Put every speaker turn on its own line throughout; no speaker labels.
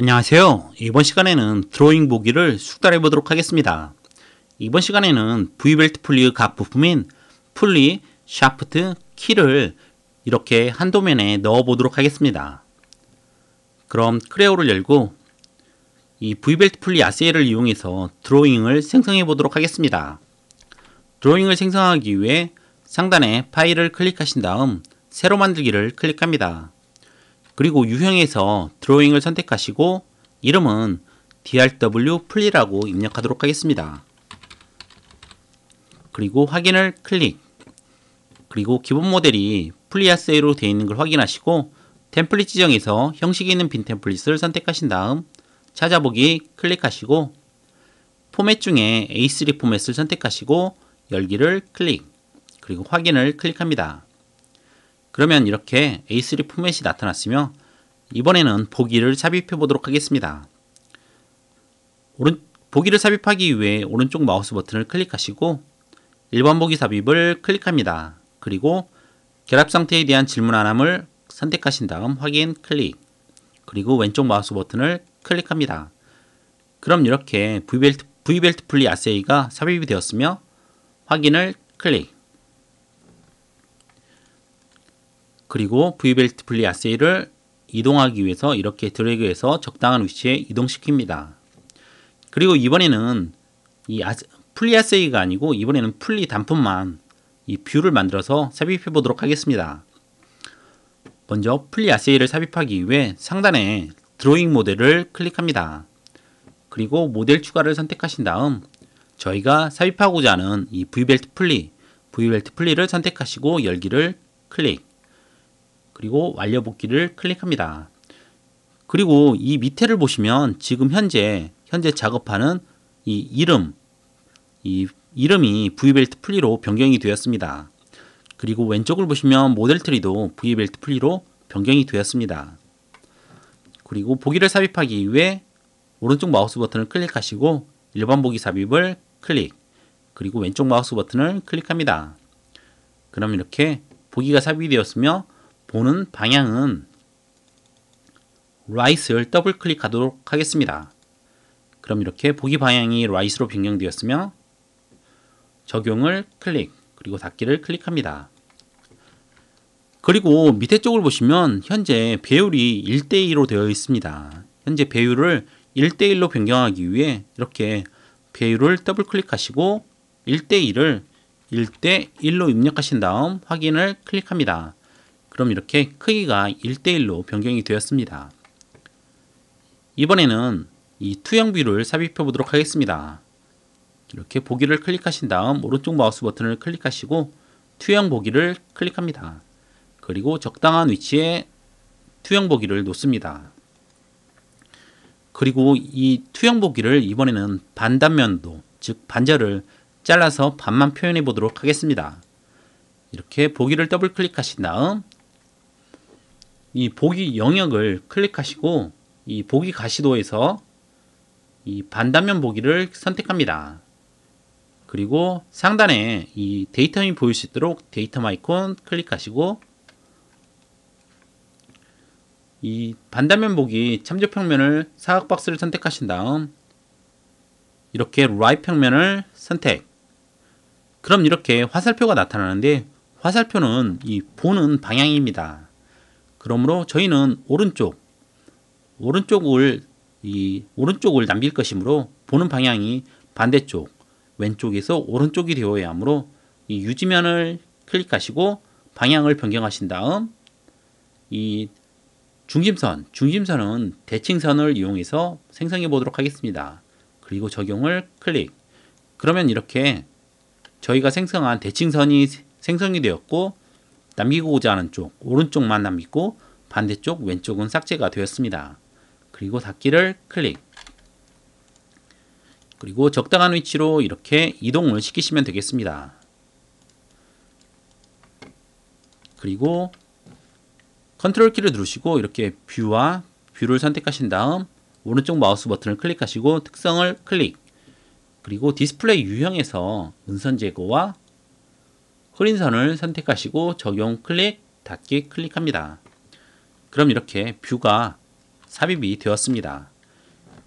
안녕하세요. 이번 시간에는 드로잉 보기를 숙달해 보도록 하겠습니다. 이번 시간에는 V벨트 풀리의 각 부품인 풀리, 샤프트, 키를 이렇게 한 도면에 넣어 보도록 하겠습니다. 그럼 크레오를 열고 이 V벨트 풀리 아세이를 이용해서 드로잉을 생성해 보도록 하겠습니다. 드로잉을 생성하기 위해 상단에 파일을 클릭하신 다음 새로 만들기를 클릭합니다. 그리고 유형에서 드로잉을 선택하시고 이름은 drw 풀리라고 입력하도록 하겠습니다. 그리고 확인을 클릭 그리고 기본 모델이 풀리아세이로 되어 있는 걸 확인하시고 템플릿 지정에서 형식이 있는 빈 템플릿을 선택하신 다음 찾아보기 클릭하시고 포맷 중에 A3 포맷을 선택하시고 열기를 클릭 그리고 확인을 클릭합니다. 그러면 이렇게 A3 포맷이 나타났으며 이번에는 보기를 삽입해 보도록 하겠습니다. 오른, 보기를 삽입하기 위해 오른쪽 마우스 버튼을 클릭하시고 일반 보기 삽입을 클릭합니다. 그리고 결합 상태에 대한 질문 하나를 선택하신 다음 확인 클릭 그리고 왼쪽 마우스 버튼을 클릭합니다. 그럼 이렇게 V벨트, V벨트 풀리 아세이가 삽입이 되었으며 확인을 클릭 그리고 V벨트 분리 아세이를 이동하기 위해서 이렇게 드래그해서 적당한 위치에 이동시킵니다. 그리고 이번에는 이 아세, 풀리 아세이가 아니고 이번에는 풀리 단품만 이 뷰를 만들어서 삽입해 보도록 하겠습니다. 먼저 풀리 아세이를 삽입하기 위해 상단에 드로잉 모델을 클릭합니다. 그리고 모델 추가를 선택하신 다음 저희가 삽입하고자 하는 이 V벨트 풀리, V벨트 풀리를 선택하시고 열기를 클릭 그리고 완료 복귀를 클릭합니다. 그리고 이 밑에를 보시면 지금 현재 현재 작업하는 이 이름 이 이름이 V벨트 풀리로 변경이 되었습니다. 그리고 왼쪽을 보시면 모델 트리도 V벨트 풀리로 변경이 되었습니다. 그리고 보기를 삽입하기 위해 오른쪽 마우스 버튼을 클릭하시고 일반 보기 삽입을 클릭 그리고 왼쪽 마우스 버튼을 클릭합니다. 그럼 이렇게 보기가 삽입이 되었으며 보는 방향은 right을 더블 클릭하도록 하겠습니다. 그럼 이렇게 보기 방향이 right으로 변경되었으며 적용을 클릭 그리고 닫기를 클릭합니다. 그리고 밑에 쪽을 보시면 현재 배율이 1대2로 되어 있습니다. 현재 배율을 1대1로 변경하기 위해 이렇게 배율을 더블 클릭하시고 1대1을 1대1로 입력하신 다음 확인을 클릭합니다. 그럼 이렇게 크기가 1대1로 변경이 되었습니다. 이번에는 이 투영 뷰를 삽입해 보도록 하겠습니다. 이렇게 보기를 클릭하신 다음 오른쪽 마우스 버튼을 클릭하시고 투영 보기를 클릭합니다. 그리고 적당한 위치에 투영 보기를 놓습니다. 그리고 이 투영 보기를 이번에는 반단면도 즉 반절을 잘라서 반만 표현해 보도록 하겠습니다. 이렇게 보기를 더블 클릭하신 다음 이 보기 영역을 클릭하시고 이 보기 가시도에서 이 반단면 보기를 선택합니다. 그리고 상단에 이 데이터이 보일 수 있도록 데이터 아이콘 클릭하시고 이 반단면 보기 참조 평면을 사각 박스를 선택하신 다음 이렇게 라이 평면을 선택 그럼 이렇게 화살표가 나타나는데 화살표는 이 보는 방향입니다. 그러므로 저희는 오른쪽 오른쪽을 이 오른쪽을 남길 것이므로 보는 방향이 반대쪽 왼쪽에서 오른쪽이 되어야 하므로 이 유지면을 클릭하시고 방향을 변경하신 다음 이 중심선 중심선은 대칭선을 이용해서 생성해 보도록 하겠습니다. 그리고 적용을 클릭 그러면 이렇게 저희가 생성한 대칭선이 생성이 되었고 남기고자 하는 쪽 오른쪽만 남기고 반대쪽 왼쪽은 삭제가 되었습니다. 그리고 닫기를 클릭 그리고 적당한 위치로 이렇게 이동을 시키시면 되겠습니다. 그리고 컨트롤 키를 누르시고 이렇게 뷰와 뷰를 선택하신 다음 오른쪽 마우스 버튼을 클릭하시고 특성을 클릭 그리고 디스플레이 유형에서 은선 제거와 흐린 선을 선택하시고 적용 클릭, 닫기 클릭합니다. 그럼 이렇게 뷰가 삽입이 되었습니다.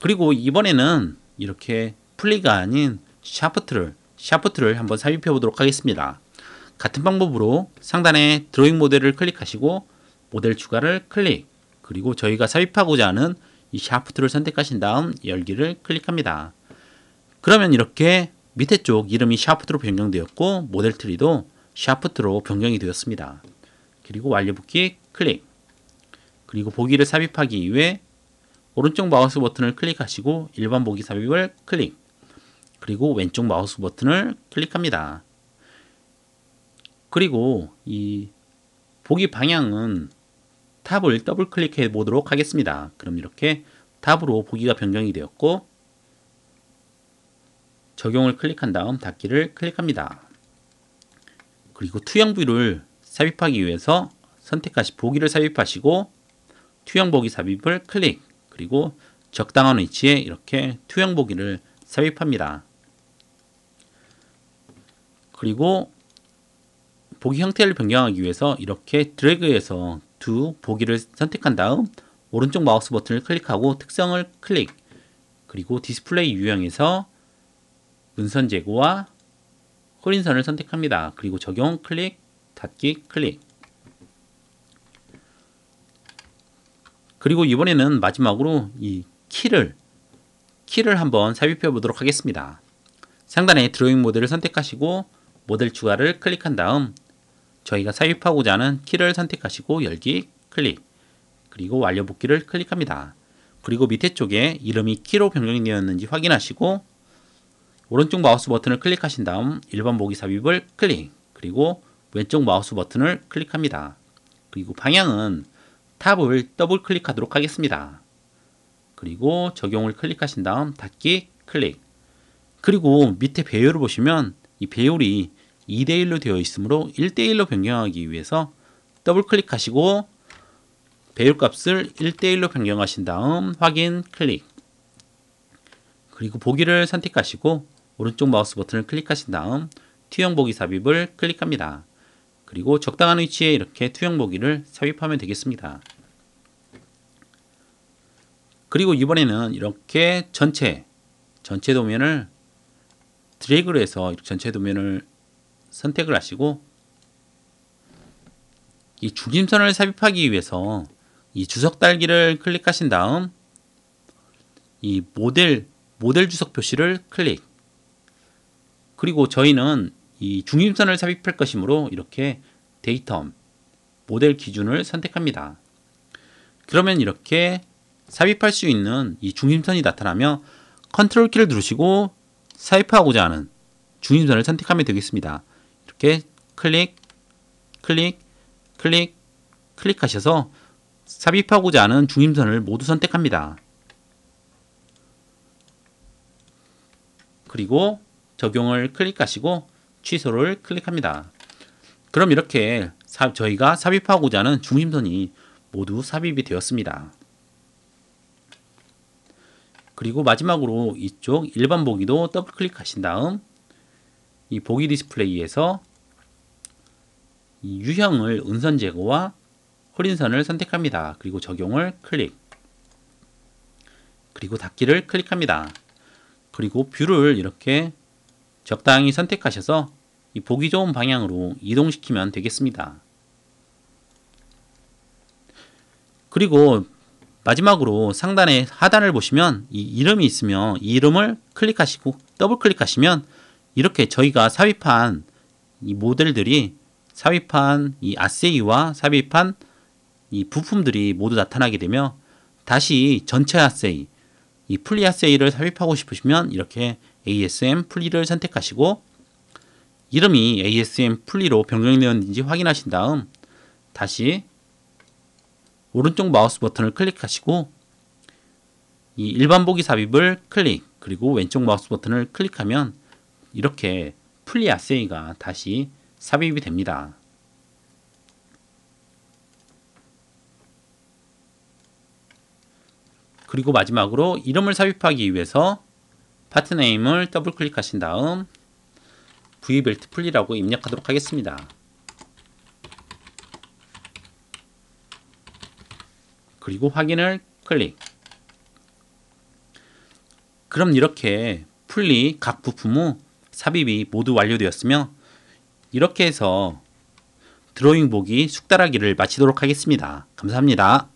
그리고 이번에는 이렇게 플리가 아닌 샤프트를 샤프트를 한번 삽입해 보도록 하겠습니다. 같은 방법으로 상단에 드로잉 모델을 클릭하시고 모델 추가를 클릭 그리고 저희가 삽입하고자 하는 이 샤프트를 선택하신 다음 열기를 클릭합니다. 그러면 이렇게 밑에 쪽 이름이 샤프트로 변경되었고 모델 트리도 샤프트로 변경이 되었습니다. 그리고 완료 붙기 클릭 그리고 보기를 삽입하기 위해 오른쪽 마우스 버튼을 클릭하시고 일반 보기 삽입을 클릭 그리고 왼쪽 마우스 버튼을 클릭합니다. 그리고 이 보기 방향은 탑을 더블 클릭해 보도록 하겠습니다. 그럼 이렇게 탑으로 보기가 변경이 되었고 적용을 클릭한 다음 닫기를 클릭합니다. 그리고 투영 뷰를 삽입하기 위해서 선택하시 보기를 삽입하시고 투영 보기 삽입을 클릭 그리고 적당한 위치에 이렇게 투영 보기를 삽입합니다. 그리고 보기 형태를 변경하기 위해서 이렇게 드래그해서 두 보기를 선택한 다음 오른쪽 마우스 버튼을 클릭하고 특성을 클릭 그리고 디스플레이 유형에서 문선 제거와 흐린선을 선택합니다. 그리고 적용 클릭 닫기 클릭 그리고 이번에는 마지막으로 이 키를 키를 한번 삽입해 보도록 하겠습니다. 상단에 드로잉 모델을 선택하시고 모델 추가를 클릭한 다음 저희가 삽입하고자 하는 키를 선택하시고 열기 클릭 그리고 완료 복귀를 클릭합니다. 그리고 밑에 쪽에 이름이 키로 변경되었는지 확인하시고 오른쪽 마우스 버튼을 클릭하신 다음 일반 보기 삽입을 클릭 그리고 왼쪽 마우스 버튼을 클릭합니다. 그리고 방향은 탑을 더블 클릭하도록 하겠습니다. 그리고 적용을 클릭하신 다음 닫기 클릭 그리고 밑에 배열을 보시면 이 배열이 2대1로 되어 있으므로 1대1로 변경하기 위해서 더블 클릭하시고 배열 값을 1대1로 변경하신 다음 확인 클릭 그리고 보기를 선택하시고 오른쪽 마우스 버튼을 클릭하신 다음 투영 보기 삽입을 클릭합니다. 그리고 적당한 위치에 이렇게 투영 보기를 삽입하면 되겠습니다. 그리고 이번에는 이렇게 전체 전체 도면을 드래그를 해서 전체 도면을 선택을 하시고 이 중심선을 삽입하기 위해서 이 주석 달기를 클릭하신 다음 이 모델 모델 주석 표시를 클릭 그리고 저희는 이 중심선을 삽입할 것이므로 이렇게 데이터 모델 기준을 선택합니다. 그러면 이렇게 삽입할 수 있는 이 중심선이 나타나며 컨트롤 키를 누르시고 삽입하고자 하는 중심선을 선택하면 되겠습니다. 이렇게 클릭, 클릭, 클릭, 클릭하셔서 삽입하고자 하는 중심선을 모두 선택합니다. 그리고 적용을 클릭하시고 취소를 클릭합니다. 그럼 이렇게 사, 저희가 삽입하고자 하는 중심선이 모두 삽입이 되었습니다. 그리고 마지막으로 이쪽 일반 보기도 더블 클릭하신 다음 이 보기 디스플레이에서 이 유형을 은선 제거와 흐린선을 선택합니다. 그리고 적용을 클릭 그리고 닫기를 클릭합니다. 그리고 뷰를 이렇게 적당히 선택하셔서 이 보기 좋은 방향으로 이동시키면 되겠습니다. 그리고 마지막으로 상단의 하단을 보시면 이 이름이 있으면 이 이름을 클릭하시고 더블 클릭하시면 이렇게 저희가 삽입한 이 모델들이 삽입한 이 아세이와 삽입한 이 부품들이 모두 나타나게 되며 다시 전체 아세이 이 풀리 아세이를 삽입하고 싶으시면 이렇게 ASM 풀리를 선택하시고 이름이 ASM 풀리로 변경되었는지 확인하신 다음 다시 오른쪽 마우스 버튼을 클릭하시고 이 일반 보기 삽입을 클릭 그리고 왼쪽 마우스 버튼을 클릭하면 이렇게 풀리 아세이가 다시 삽입이 됩니다. 그리고 마지막으로 이름을 삽입하기 위해서 파트 네임을 더블 클릭하신 다음 V벨트 풀리라고 입력하도록 하겠습니다. 그리고 확인을 클릭. 그럼 이렇게 풀리 각 부품 후 삽입이 모두 완료되었으며 이렇게 해서 드로잉 보기 숙달하기를 마치도록 하겠습니다. 감사합니다.